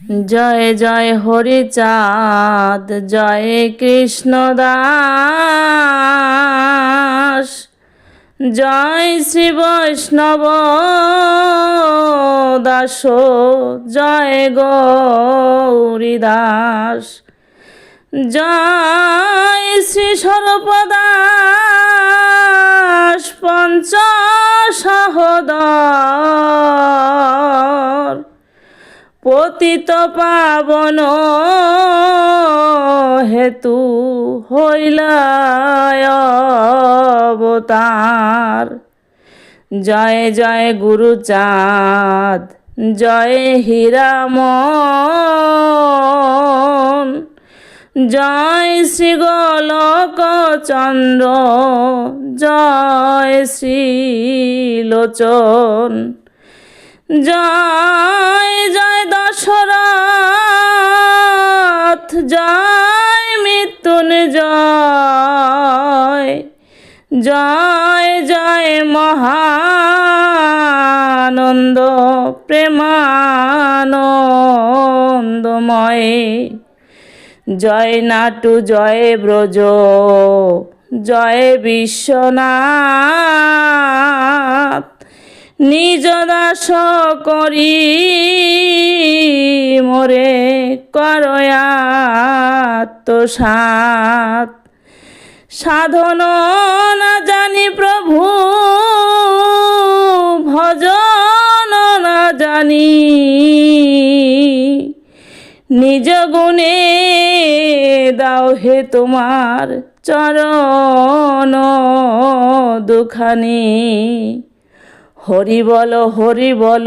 জয় জয় হরিচাঁদ, জয় কৃষ্ণ দাস জয় শ্রী বৈষ্ণব দাস, জয় গৌরী দাস জয় শ্রী সর্বদাস, পঞ্চ সহদর পতিত পাবন হেতু হইলায় অবতার। জয় জয় গুরুচাঁদ, জয় হীরামন, জয় শ্রী গোলক চন্দ্র, জয় শ্রী লোচন জয় জয় মৃত্যুঞ্জয় জয় জয় মহানন্দ, প্রেমানন্দময়। জয় নাটু, জয় ব্রজ, জয় বিশ্বনাথ। নিজ দাস করি মোরে করয়াত সাত সাধন না জানি প্রভু, ভজন না জানি। নিজ গুণে দাও হে তোমার চরণ দুখানি। হরি বল হরি বল